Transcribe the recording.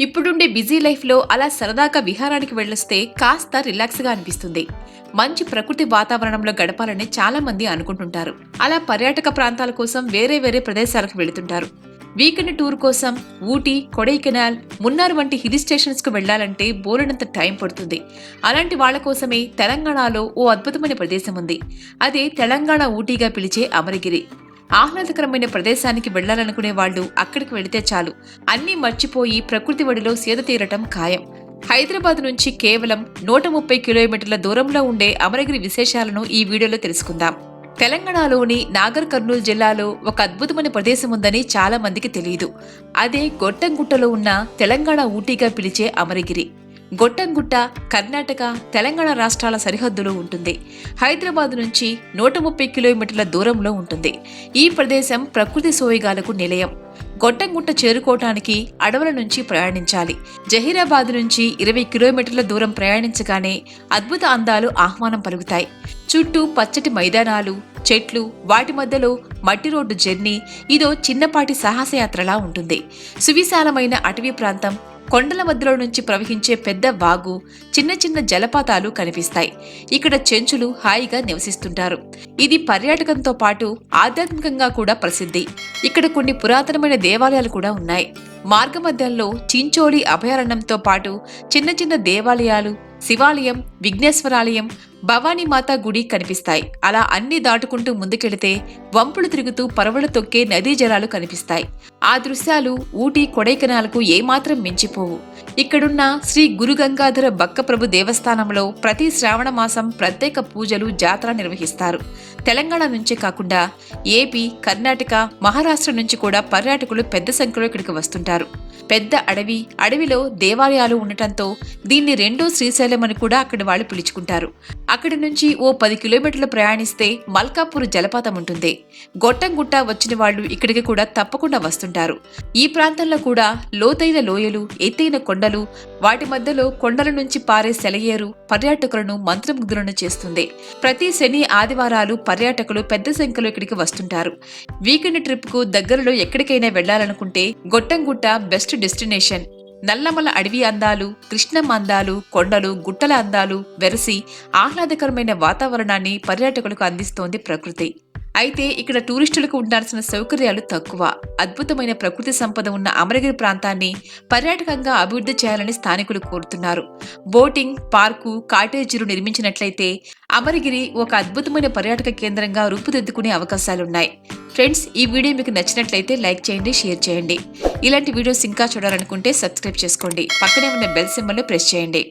ఇప్పుడుండే బిజీ లైఫ్లో అలా సరదాగా విహారానికి వెళ్ళొస్తే కాస్త రిలాక్స్గా అనిపిస్తుంది. మంచి ప్రకృతి వాతావరణంలో గడపాలని చాలా మంది అనుకుంటుంటారు. అలా పర్యాటక ప్రాంతాల కోసం వేరే వేరే ప్రదేశాలకు వెళుతుంటారు. వీకెండ్ టూర్ కోసం ఊటీ కొడైకెనాల్ మున్నార్ వంటి హిల్ స్టేషన్స్కు వెళ్ళాలంటే బోలెడంత టైం పడుతుంది. అలాంటి వాళ్ళ కోసమే తెలంగాణలో ఓ అద్భుతమైన ప్రదేశం ఉంది. అదే తెలంగాణ ఊటీగా పిలిచే అమరగిరి. ఆహ్లాదకరమైన ప్రదేశానికి వెళ్ళాలనుకునే వాళ్ళు అక్కడికి వెళితే చాలు. అన్నీ మర్చిపోయి ప్రకృతి ఒడిలో సేద తీరటం ఖాయం. హైదరాబాద్ నుంచి కేవలం నూట ముప్పై కిలోమీటర్ల దూరంలో ఉండే అమరగిరి విశేషాలను ఈ వీడియోలో తెలుసుకుందాం. తెలంగాణలోని నాగర్ కర్నూలు జిల్లాలో ఒక అద్భుతమైన ప్రదేశం ఉందని చాలా మందికి తెలియదు అదే గొట్టంగుట్టలో ఉన్న తెలంగాణ ఊటీగా పిలిచే అమరగిరి. గొట్టంగుట్ట కర్ణాటక తెలంగాణ రాష్ట్రాల సరిహద్దులో ఉంటుంది. హైదరాబాద్ నుంచి నూట ముప్పై కిలోమీటర్ల దూరంలో ఉంటుంది. ఈ ప్రదేశం ప్రకృతి సోయగాలకు నిలయం. గొట్టంగుట్ట చేరుకోవటానికి అడవుల నుంచి ప్రయాణించాలి. జహీరాబాద్ నుంచి ఇరవై కిలోమీటర్ల దూరం ప్రయాణించగానే అద్భుత అందాలు ఆహ్వానం పలుకుతాయి. చుట్టూ పచ్చటి మైదానాలు చెట్లు వాటి మధ్యలో మట్టి రోడ్డు జర్నీ ఇదో చిన్నపాటి సాహసయాత్రలా ఉంటుంది. సువిశాలమైన అటవీ ప్రాంతం కొండల మధ్యలో నుంచి ప్రవహించే పెద్ద వాగు చిన్న చిన్న జలపాతాలు కనిపిస్తాయి. ఇక్కడ చెంచులు హాయిగా నివసిస్తుంటారు. ఇది పర్యాటకంతో పాటు ఆధ్యాత్మికంగా కూడా ప్రసిద్ధి. ఇక్కడ కొన్ని పురాతనమైన దేవాలయాలు కూడా ఉన్నాయి. మార్గమధ్యంలో చించోళి అభయారణ్యంతో పాటు చిన్న చిన్న దేవాలయాలు శివాలయం విఘ్నేశ్వరాలయం భవానీమాత గుడి కనిపిస్తాయి. అలా అన్ని దాటుకుంటూ ముందుకెళితే వంపులు తిరుగుతూ పరవలు తొక్కే నదీ జలాలు కనిపిస్తాయి. ఆ దృశ్యాలు ఊటీ కొడైకెనాలకు ఏమాత్రం మించిపోవు. ఇక్కడున్న శ్రీ గురు గంగాధర బక్కప్రభు దేవస్థానంలో ప్రతి శ్రావణ మాసం ప్రత్యేక పూజలు జాతర నిర్వహిస్తారు. తెలంగాణ నుంచే కాకుండా ఏపీ కర్ణాటక మహారాష్ట్ర నుంచి కూడా పర్యాటకులు పెద్ద సంఖ్యలో ఇక్కడికి వస్తుంటారు. పెద్ద అడవి అడవిలో దేవాలయాలు ఉండటంతో దీన్ని రెండో శ్రీశైలం అని కూడా అక్కడి వాళ్ళు పిలుచుకుంటారు. అక్కడి నుంచి ఓ పది కిలోమీటర్లు ప్రయాణిస్తే మల్కాపూర్ జలపాతం ఉంటుంది. గొట్టంగుట్ట వచ్చిన వాళ్ళు ఇక్కడికి కూడా తప్పకుండా వస్తుంటారు. ఈ ప్రాంతంలో కూడా లోతైన లోయలు ఎత్తైన కొండలు వాటి మధ్యలో కొండల నుంచి పారే సెలయేరు పర్యాటకులను మంత్రముగ్ధులను చేస్తుంది. ప్రతి శని ఆదివారాలు పర్యాటకులు పెద్ద సంఖ్యలో ఇక్కడికి వస్తుంటారు. వీకెండ్ ట్రిప్కు దగ్గరలో ఎక్కడికైనా వెళ్ళాలనుకుంటే గొట్టంగుట్ట బెస్ట్ డెస్టినేషన్ నల్లమల అడవి అందాలు కృష్ణమ్మ అందాలు కొండలు గుట్టల అందాలు వెరసి ఆహ్లాదకరమైన వాతావరణాన్ని పర్యాటకులకు అందిస్తోంది ప్రకృతి. అయితే ఇక్కడ టూరిస్టులకు ఉండాల్సిన సౌకర్యాలు తక్కువ. అద్భుతమైన ప్రకృతి సంపద ఉన్న అమరగిరి ప్రాంతాన్ని పర్యాటకంగా అభివృద్ధి చేయాలని స్థానికులు కోరుతున్నారు. బోటింగ్ పార్కు కాటేజీలు నిర్మించినట్లయితే అమరగిరి ఒక అద్భుతమైన పర్యాటక కేంద్రంగా రూపుదిద్దుకునే అవకాశాలున్నాయి. ఫ్రెండ్స్ ఈ వీడియో మీకు నచ్చినట్లయితే లైక్ చేయండి షేర్ చేయండి. ఇలాంటి వీడియోస్ ఇంకా చూడాలనుకుంటే సబ్స్క్రైబ్ చేసుకోండి. పక్కనే ఉన్న బెల్ సింబల్ను ప్రెస్ చేయండి.